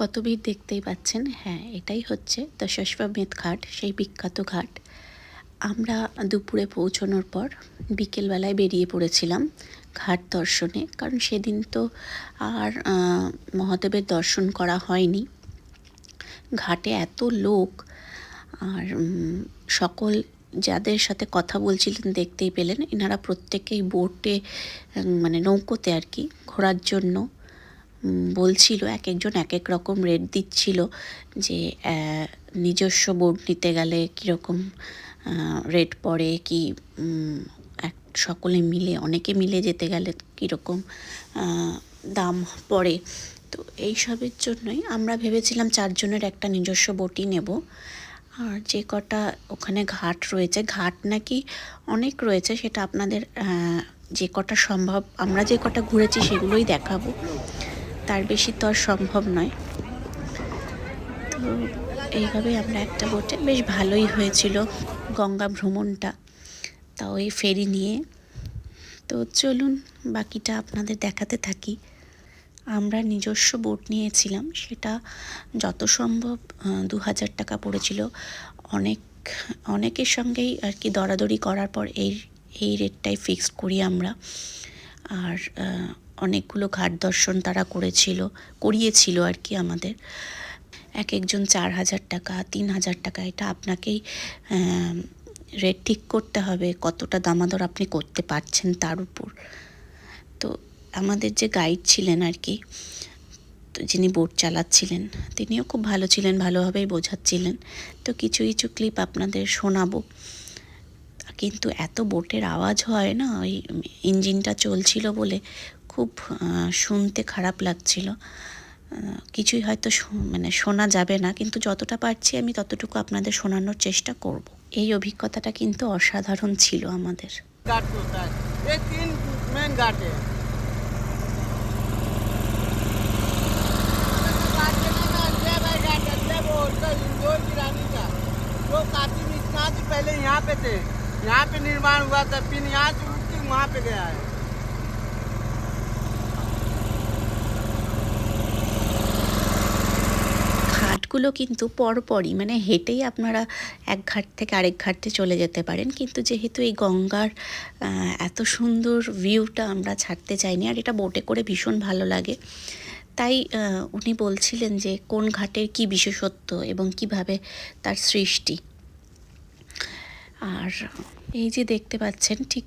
কত দেখতেই পাচ্ছেন? হ্যাঁ এটাই হচ্ছে দশাশ্বমেধ ঘাট, সেই বিখ্যাত ঘাট। আমরা দুপুরে পৌঁছানোর পর বিকেলবেলায় বেরিয়ে পড়েছিলাম ঘাট দর্শনে, কারণ সেদিন তো আর মহাদেবের দর্শন করা হয়নি। ঘাটে এত লোক, আর সকল যাদের সাথে কথা বলছিলেন দেখতেই পেলেন, এনারা প্রত্যেকেই বোটে মানে নৌকোতে আর কি ঘোরার জন্য বলছিল, এক একজন এক এক রকম রেট দিচ্ছিল যে নিজস্ব বোট নিতে গেলে কীরকম রেট পড়ে, কি এক, সকলে মিলে, অনেকে মিলে যেতে গেলে কীরকম দাম পড়ে। তো এইসবের জন্যই আমরা ভেবেছিলাম চারজনের একটা নিজস্ব বোটই নেব। আর যে কটা ওখানে ঘাট রয়েছে, ঘাট নাকি অনেক রয়েছে, সেটা আপনাদের যে কটা সম্ভব, আমরা যে কটা ঘুরেছি সেগুলোই দেখাবো। তার বেশি তো আর সম্ভব নয়। তো এইভাবে আমরা একটা বোটে বেশ ভালোই হয়েছিল গঙ্গা ভ্রমণটা। তাও এই ফেরি নিয়ে। তো চলুন, বাকিটা আপনাদের দেখাতে থাকি। আমরা নিজস্ব বোট নিয়েছিলাম। সেটা যত সম্ভব দু হাজার টাকা পড়েছিল। অনেক, অনেকের সঙ্গেই আর কি দরাদরি করার পর এই এই রেটটাই ফিক্সড করি আমরা। আর অনেকগুলো ঘাট দর্শন তারা করেছিল, করিয়েছিল আর কি আমাদের। এক একজন চার হাজার টাকা, তিন হাজার টাকা, এটা আপনাকেই রেট ঠিক করতে হবে, কতটা দামাদর আপনি করতে পারছেন তার উপর। তো আমাদের যে গাইড ছিলেন আর কি যিনি বোট চালাচ্ছিলেন, তিনিও খুব ভালো ছিলেন, ভালোভাবেই বোঝাচ্ছিলেন। তো কিছু কিছু ক্লিপ আপনাদের শোনাবো। কিন্তু এত বোটের আওয়াজ হয় না, ওই ইঞ্জিনটা চলছিল বলে খুব আহ, শুনতে খারাপ লাগছিল আহ, কিছুই হয়তো শু- মানে শোনা যাবে না কিন্তু যতটা পারছি আমি ততটুকু আপনাদের শোনানোর চেষ্টা করব এই অভিজ্ঞতাটা কিন্তু অসাধারণ ছিল আমাদের घाट से होता है ये तीन मेन घाट है घाट के नाम है अजय भाई घाट अजय वो होटल इंदौर की रानी का जो काशी विश्वनाथ जी पहले यहाँ पे थे यहाँ पे निर्माण हुआ था फिर यहाँ से उठ के वहाँ पे गया है ঘাটগুলো কিন্তু পরপরই মানে হেঁটেই আপনারা এক ঘাট থেকে আরেক ঘাটে চলে যেতে পারেন। কিন্তু যেহেতু এই গঙ্গার এত সুন্দর ভিউটা আমরা ছাড়তে চাইনি, আর এটা বোটে করে ভীষণ ভালো লাগে, তাই উনি বলছিলেন যে কোন ঘাটের কি বিশেষত্ব এবং কীভাবে তার সৃষ্টি। আর এই যে দেখতে পাচ্ছেন ঠিক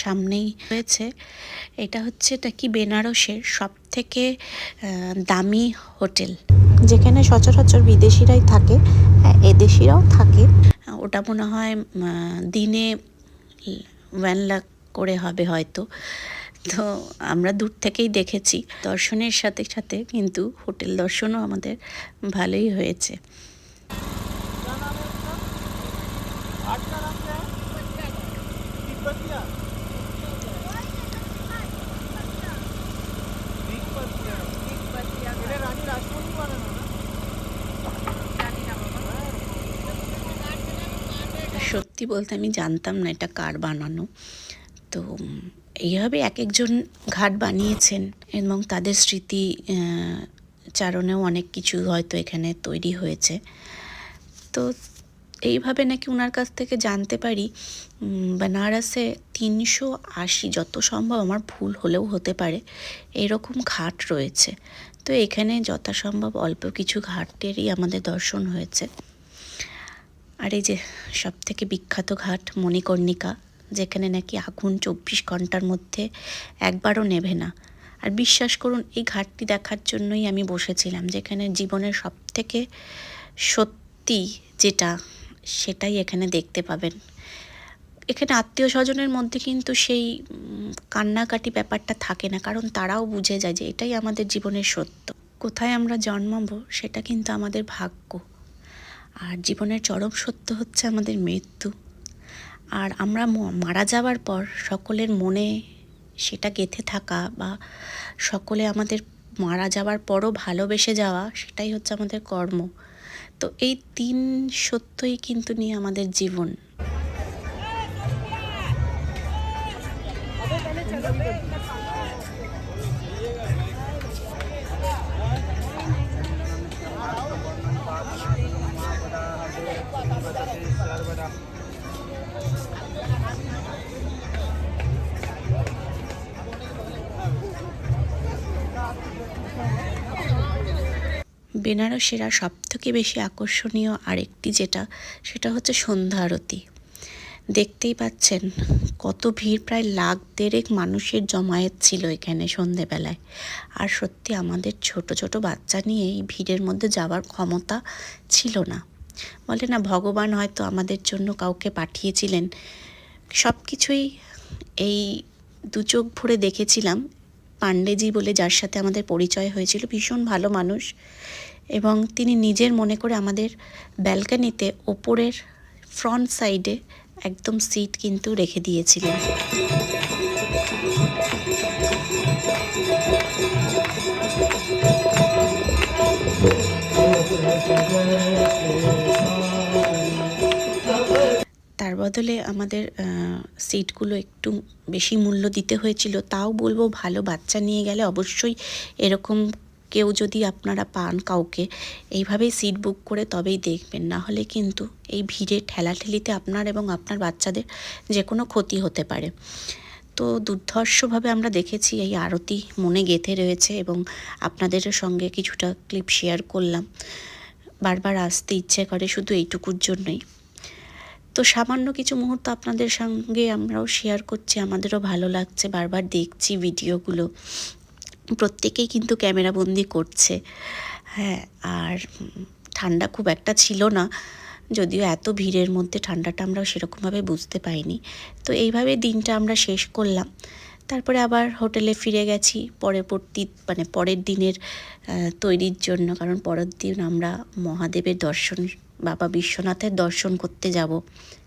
সামনেই রয়েছে। এটা হচ্ছে এটা কি বেনারসের সব থেকে দামি হোটেল। যেখানে সচরাচর বিদেশিরাই থাকে হ্যাঁ, এদেশিরাও থাকে। ওটা মনে হয় দিনে ওয়ান লাখ করে হবে হয়তো। তো আমরা দূর থেকেই দেখেছি। দর্শনের সাথে সাথে কিন্তু হোটেল দর্শনও আমাদের ভালোই হয়েছে। সত্যি বলতে আমি জানতাম না এটা কার বানানো। তো এইভাবে এক একজন ঘাট বানিয়েছেন এবং তাদের স্মৃতি চারণেও অনেক কিছু হয়তো এখানে তৈরি হয়েছে। তো এইভাবে নাকি ওনার কাছ থেকে জানতে পারি বেনারসে তিনশো আশি যত সম্ভব আমার ভুল হলেও হতে পারে, এরকম ঘাট রয়েছে। তো এখানে যথাসম্ভব অল্প কিছু ঘাটেরই আমাদের দর্শন হয়েছে। আর এই যে সব থেকে বিখ্যাত ঘাট মণিকর্ণিকা, যেখানে নাকি আগুন চব্বিশ ঘণ্টার মধ্যে একবারও নেভে না। আর বিশ্বাস করুন, এই ঘাটটি দেখার জন্যই আমি বসেছিলাম, যেখানে জীবনের সব থেকে সত্যি যেটা, সেটাই এখানে দেখতে পাবেন। এখানে আত্মীয় স্বজনের মধ্যে কিন্তু সেই কান্নাকাটি ব্যাপারটা থাকে না, কারণ তারাও বুঝে যায় যে এটাই আমাদের জীবনের সত্য। কোথায় আমরা জন্মাবো, সেটা কিন্তু আমাদের ভাগ্য। আর জীবনের চরম সত্য হচ্ছে আমাদের মৃত্যু। আর আমরা মারা যাওয়ার পর সকলের মনে সেটা গেঁথে থাকা বা সকলে আমাদের মারা যাওয়ার পরও ভালোবেসে যাওয়া, সেটাই হচ্ছে আমাদের কর্ম। তো এই তিন সত্যই কিন্তু নিয়ে আমাদের জীবন। বেনারসের আর সব থেকে বেশি আকর্ষণীয় আরেকটি যেটা, সেটা হচ্ছে সন্ধ্যা আরতি। দেখতেই পাচ্ছেন কত ভিড়, প্রায় লাখ দেড়েক মানুষের জমায়েত ছিল এখানে সন্ধেবেলায়। আর সত্যি আমাদের ছোট ছোট বাচ্চা নিয়ে এই ভিড়ের মধ্যে যাওয়ার ক্ষমতা ছিল না। বলে না, ভগবান হয়তো আমাদের জন্য কাউকে পাঠিয়েছিলেন। সব কিছুই এই দু চোখ ভরে দেখেছিলাম। পাণ্ডেজি বলে যার সাথে আমাদের পরিচয় হয়েছিল, ভীষণ ভালো মানুষ। এবং তিনি নিজের মনে করে আমাদের ব্যালকানিতে ওপরের ফ্রন্ট সাইডে একদম সিট কিন্তু রেখে দিয়েছিলেন। তার বদলে আমাদের সিটগুলো একটু বেশি মূল্য দিতে হয়েছিল। তাও বলব ভালো বাচ্চা নিয়ে গেলে অবশ্যই এরকম কেউ যদি আপনারা পান কাউকে, এইভাবেই সিট বুক করে তবেই দেখবেন। না হলে কিন্তু এই ভিড়ে ঠেলাঠেলিতে আপনার এবং আপনার বাচ্চাদের যে কোনো ক্ষতি হতে পারে। তো দুর্ধর্ষভাবে আমরা দেখেছি এই আরতি মনে গেঁথে রয়েছে এবং আপনাদের সঙ্গে কিছুটা ক্লিপ শেয়ার করলাম। বারবার আসতে ইচ্ছে করে শুধু এইটুকুর জন্যই। তো সামান্য কিছু মুহূর্ত আপনাদের সঙ্গে আমরাও শেয়ার করছি, আমাদেরও ভালো লাগছে, বারবার দেখছি ভিডিওগুলো প্রত্যেকেই কিন্তু ক্যামেরাবন্দি করছে। হ্যাঁ আর ঠান্ডা খুব একটা ছিল না, যদিও এত ভিড়ের মধ্যে ঠান্ডাটা আমরা সেরকমভাবে বুঝতে পাইনি তো এইভাবে দিনটা আমরা শেষ করলাম। তারপরে আবার হোটেলে ফিরে গেছি পরবর্তী মানে পরের দিনের তৈরির জন্য। কারণ পরের দিন আমরা মহাদেবের দর্শন বাবা বিশ্বনাথের দর্শন করতে যাব।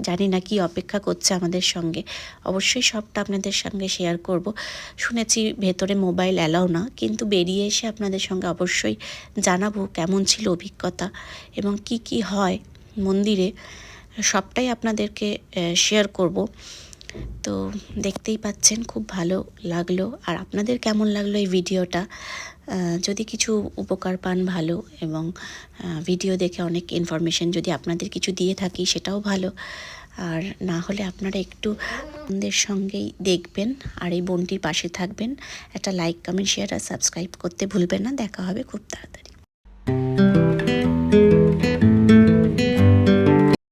জানি না কি অপেক্ষা করছে আমাদের সঙ্গে। অবশ্যই সবটা আপনাদের সঙ্গে শেয়ার করব। শুনেছি ভেতরে মোবাইল অ্যালাও না, কিন্তু বেরিয়ে এসে আপনাদের সঙ্গে অবশ্যই জানাব কেমন ছিল অভিজ্ঞতা এবং কি কি হয় মন্দিরে। সবটাই আপনাদেরকে শেয়ার করব। তো দেখতেই পাচ্ছেন, খুব ভালো লাগল। আর আপনাদের কেমন লাগল এই ভিডিওটা? যদি কিছু উপকার পান, ভালো। এবং ভিডিও দেখে অনেক ইনফরমেশন যদি আপনাদের কিছু দিয়ে থাকি, সেটাও ভালো। আর না হলে আপনারা একটু আমাদের সঙ্গেই দেখবেন আর এই বোনটির পাশে থাকবেন। একটা লাইক কমেন্ট শেয়ার আর সাবস্ক্রাইব করতে ভুলবেন না। দেখা হবে খুব তাড়াতাড়ি।